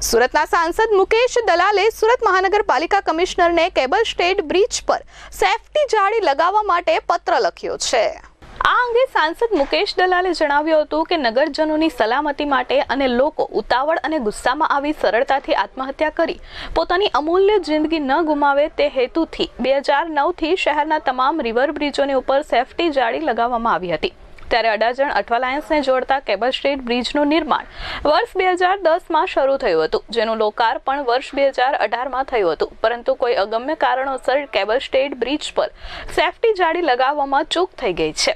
સુરતના સાંસદ મુકેશ દલાલે સુરત મહાનગરપાલિકા કમિશનરને કેબલ સ્ટેટ બ્રિજ પર સેફટી જાળી લગાવવા માટે પત્ર લખ્યો છે. આ અંગે સાંસદ મુકેશ દલાલે જણાવ્યું હતું કે નગરજનોની સલામતી માટે અને લોકો ઉતાવળ અને ગુસ્સામાં આવી સરળતાથી આત્મહત્યા કરી પોતાની અમૂલ્ય જિંદગી ન ગુમાવે તે હેતુથી બે હજાર નવથી શહેરના તમામ રિવર બ્રિજોની ઉપર સેફટી જાળી લગાવવામાં આવી હતી. ત્યારે અડાજણ અઠવાલાયન્સને જોડતા કેબલ સ્ટ્રીટ બ્રિજનું નિર્માણ વર્ષ બે હજાર દસમાં શરૂ થયું હતું, જેનું લોકાર્પણ વર્ષ બે હજાર અઢારમાં થયું હતું. પરંતુ કોઈ અગમ્ય કારણોસર કેબલ સ્ટેટ બ્રિજ પર સેફટી જાળી લગાવવામાં ચૂક થઈ ગઈ છે.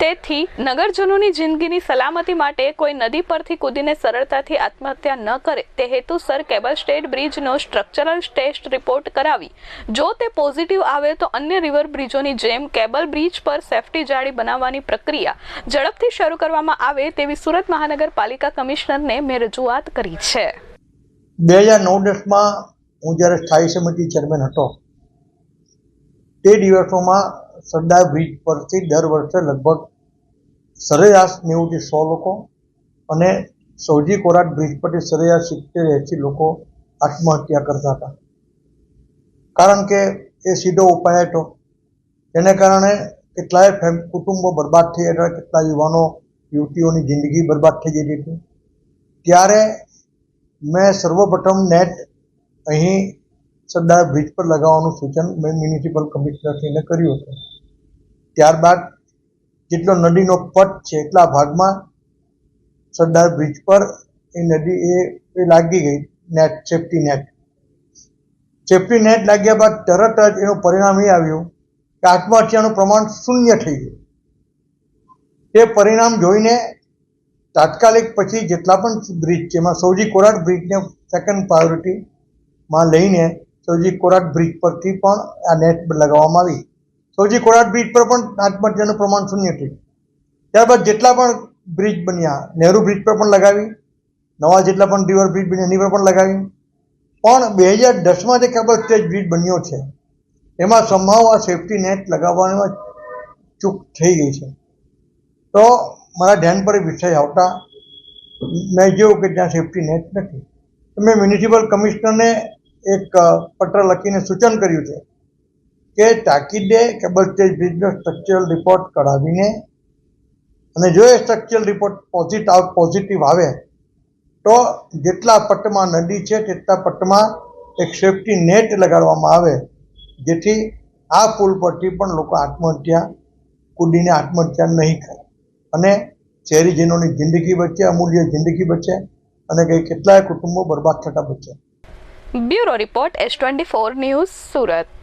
તેથી નગરજનોની જિંદગીની સલામતી માટે કોઈ નદી પરથી કૂદીને સરળતાથી આત્મહત્યા ન કરે, તે હેતુસર કેબલ સ્ટેટ બ્રિજનો સ્ટ્રક્ચરલ ટેસ્ટ રિપોર્ટ કરાવી. જો તે પોઝિટિવ આવે તો અન્ય રિવર બ્રિજોની જેમ કેબલ બ્રિજ પર સેફટી જાળી બનાવવાની પ્રક્રિયા ઝડપથી શરૂ કરવામાં આવે તેવી સુરત મહાનગરપાલિકા કમિશનરને મેં રજૂઆત કરી છે. બે હજાર નવ દસમાં હું જ્યારે સ્થાયી સમિતિ ચેરમેન હતો, તે દિવસોમાં સરદાર બ્રિજ પરથી દર વર્ષે લગભગ સરેરાશ નેવુંથી સો લોકો અને સૌજી કોરાટ બ્રિજ પરથી સરેરાશ સિત્તેર એંસી લોકો આત્મહત્યા કરતા હતા. કારણ કે એ સીધો ઉપાય હતો. તેને કારણે કેટલાય ફેમ, કુટુંબો બરબાદ થઈ હતા. કેટલા યુવાનો, યુવતીઓની જિંદગી બરબાદ થઈ જતી હતી. ત્યારે મેં સર્વપ્રથમ નેટ અહીં સરદાર બ્રિજ પર લગાવવાનું સૂચન મેં મ્યુનિસિપલ કમિશનરશ્રીને કર્યું હતું. ત્યારબાદ જેટલો નદીનો પટ છે એટલા ભાગમાં સરદાર બ્રિજ પર એ નદી એ લાગી ગઈ, net safety net safety net લાગ્યા બાદ તરત જ એનું પરિણામ એ આવ્યું કે આત્મહત્યાનું પ્રમાણ શૂન્ય થઈ ગયું. તે પરિણામ જોઈને તાત્કાલિક પછી જેટલા પણ બ્રિજ છે, એમાં સૌજી કોરાટ બ્રિજને સેકન્ડ પ્રાયોરિટીમાં લઈને સૌજી કોરાટ બ્રિજ પરથી પણ આ નેટ લગાવવામાં આવી. સૌજી કોરાટ બ્રિજ પર પણ આત્મહત્યાનું પ્રમાણ શૂન્ય થયું. ત્યારબાદ જેટલા પણ બ્રિજ બન્યા, નહેરુ બ્રિજ પર પણ લગાવી, નવા જેટલા પણ રિવર બ્રિજ બન્યા, એની પર પણ લગાવી. પણ બે હજાર દસમાં જે કેબલ સ્ટેજ બ્રિજ બન્યો છે, એમાં સંભાવ આ સેફટી નેટ લગાવવામાં ચૂક થઈ ગઈ છે. તો મારા ધ્યાન પર વિષય આવતા, મેં જોયું કે ત્યાં સેફટી નેટ નથી. મેં મ્યુનિસિપલ કમિશનરને એક પત્ર લખીને સૂચન કર્યું છે. કે તાકીદે કેબલ સ્ટેજ બ્રિજનો સ્ટ્રક્ચરલ રિપોર્ટ કરાવીને અને જો એ સ્ટ્રક્ચરલ રિપોર્ટ પોઝિટિવ પોઝિટિવ આવે, તો જેટલા પટ્ટમાં નદી છે તેટલા પટ્ટમાં એક સેફટી નેટ લગાડવામાં આવે, જેથી આ પુલ પરથી પણ લોકો આત્મહત્યા કૂદીને આત્મહત્યા નહીં કરે. અને શહેરીજનોની જિંદગી બચે, અમૂલ્ય જિંદગી બચે અને કંઈ કેટલાય કુટુંબો બરબાદ થતા બચે. Bureau report S twenty four news Surat.